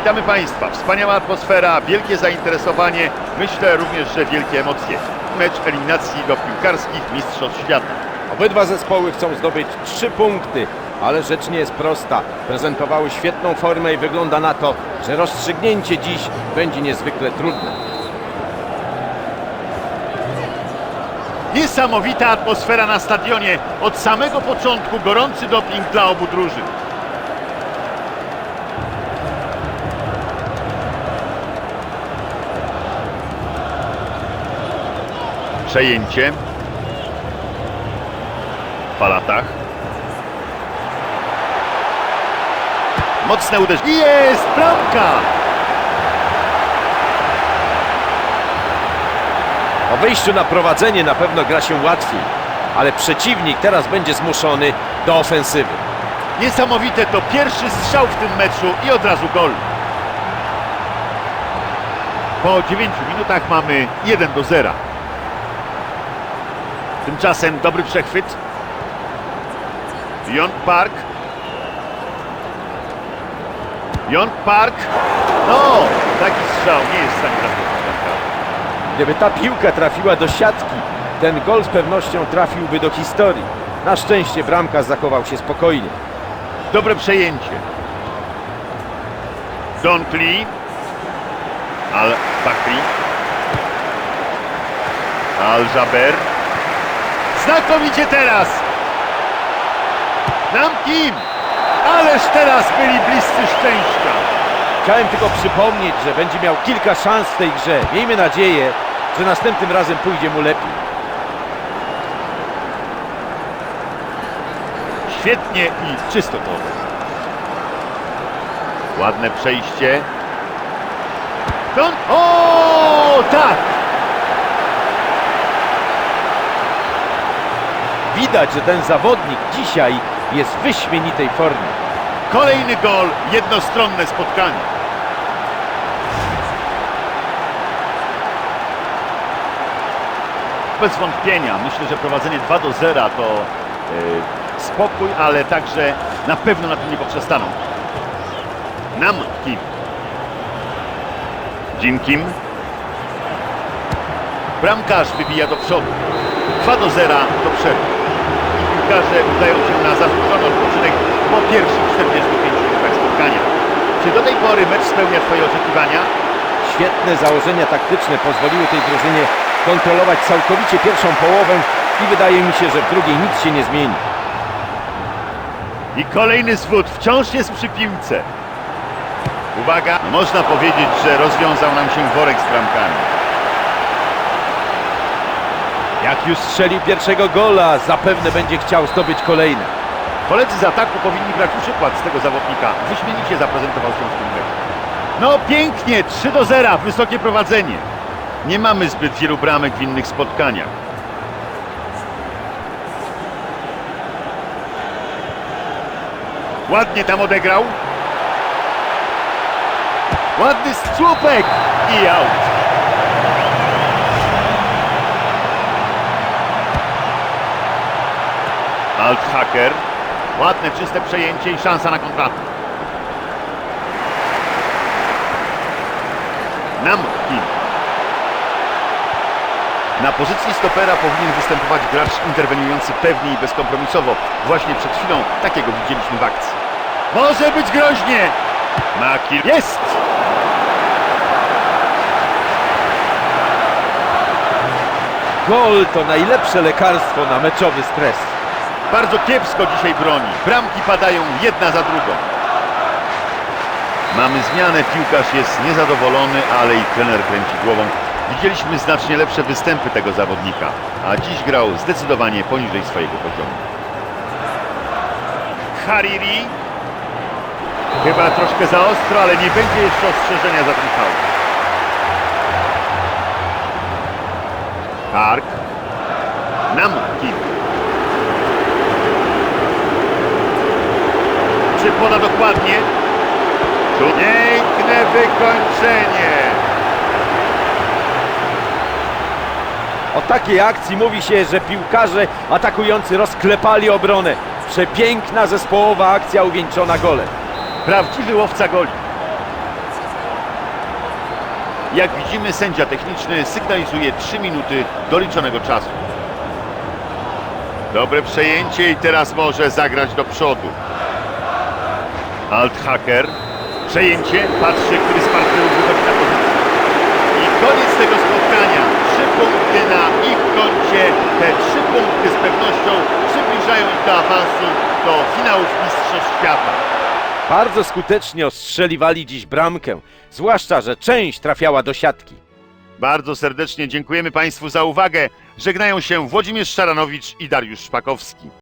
Witamy Państwa. Wspaniała atmosfera, wielkie zainteresowanie, myślę również, że wielkie emocje. Mecz eliminacji do piłkarskich Mistrzostw Świata. Obydwa zespoły chcą zdobyć trzy punkty, ale rzecz nie jest prosta. Prezentowały świetną formę i wygląda na to, że rozstrzygnięcie dziś będzie niezwykle trudne. Niesamowita atmosfera na stadionie. Od samego początku gorący doping dla obu drużyn. Przejęcie. W palatach. Mocne uderzenie. Jest bramka! Po wyjściu na prowadzenie na pewno gra się łatwiej, ale przeciwnik teraz będzie zmuszony do ofensywy. Niesamowite to pierwszy strzał w tym meczu i od razu gol. Po 9 minutach mamy 1 do 0. Tymczasem dobry przechwyt. Jon Park. Jon Park. No, taki strzał nie jest w stanie. Gdyby ta piłka trafiła do siatki, ten gol z pewnością trafiłby do historii. Na szczęście bramka zachował się spokojnie. Dobre przejęcie. Donkli. Al-Bakri. Al-Jaber. Znakomicie teraz. Nam kim? Ależ teraz byli bliscy szczęścia. Chciałem tylko przypomnieć, że będzie miał kilka szans w tej grze. Miejmy nadzieję, że następnym razem pójdzie mu lepiej. Świetnie i czysto to. Ładne przejście. Don... O, tak! Widać, że ten zawodnik dzisiaj jest w wyśmienitej formie. Kolejny gol, jednostronne spotkanie. Bez wątpienia, myślę, że prowadzenie 2 do 0 to e, spokój, ale także na pewno na tym nie poprzestaną. Nam Kim. Jim Kim. Bramkarz wybija do przodu. 2 do 0 do przerwy. Piłkarze udają się na zasłużony odpoczynek po pierwszych 45 minutach spotkania. Czy do tej pory mecz spełnia Twoje oczekiwania? Świetne założenia taktyczne pozwoliły tej drużynie kontrolować całkowicie pierwszą połowę i wydaje mi się, że w drugiej nic się nie zmieni. I kolejny zwód wciąż jest przy piłce. Uwaga, można powiedzieć, że rozwiązał nam się worek z bramkami. Jak już strzelił pierwszego gola, zapewne będzie chciał zdobyć kolejne. Koledzy z ataku powinni brać przykład z tego zawodnika. Wyśmienicie zaprezentował się w tym meczu. No pięknie, 3 do 0, wysokie prowadzenie. Nie mamy zbyt wielu bramek w innych spotkaniach. Ładnie tam odegrał. Ładny słupek i out. Althacker. Ładne, czyste przejęcie i szansa na kontratak. Nam Kim. Na pozycji stopera powinien występować gracz interweniujący pewnie i bezkompromisowo. Właśnie przed chwilą takiego widzieliśmy w akcji. Może być groźnie! Makil jest! Gol to najlepsze lekarstwo na meczowy stres. Bardzo kiepsko dzisiaj broni. Bramki padają jedna za drugą. Mamy zmianę, piłkarz jest niezadowolony, ale i trener kręci głową. Widzieliśmy znacznie lepsze występy tego zawodnika, a dziś grał zdecydowanie poniżej swojego poziomu. Hariri. Chyba troszkę za ostro, ale nie będzie jeszcze ostrzeżenia za ten faul. Park. Nam Kim. Czy poda dokładnie? Piękne wykończenie. O takiej akcji mówi się, że piłkarze atakujący rozklepali obronę. Przepiękna zespołowa akcja uwieńczona golem. Prawdziwy łowca goli. Jak widzimy, sędzia techniczny sygnalizuje 3 minuty doliczonego czasu. Dobre przejęcie i teraz może zagrać do przodu. Althacker. Przejęcie. Patrzy, który z partnerów wychodzi na pozycję. I koniec tego spotkania. Trzy punkty na ich koncie. Te trzy punkty z pewnością przybliżają ich do awansu do finałów Mistrzostw Świata. Bardzo skutecznie ostrzeliwali dziś bramkę, zwłaszcza, że część trafiała do siatki. Bardzo serdecznie dziękujemy Państwu za uwagę. Żegnają się Włodzimierz Szaranowicz i Dariusz Szpakowski.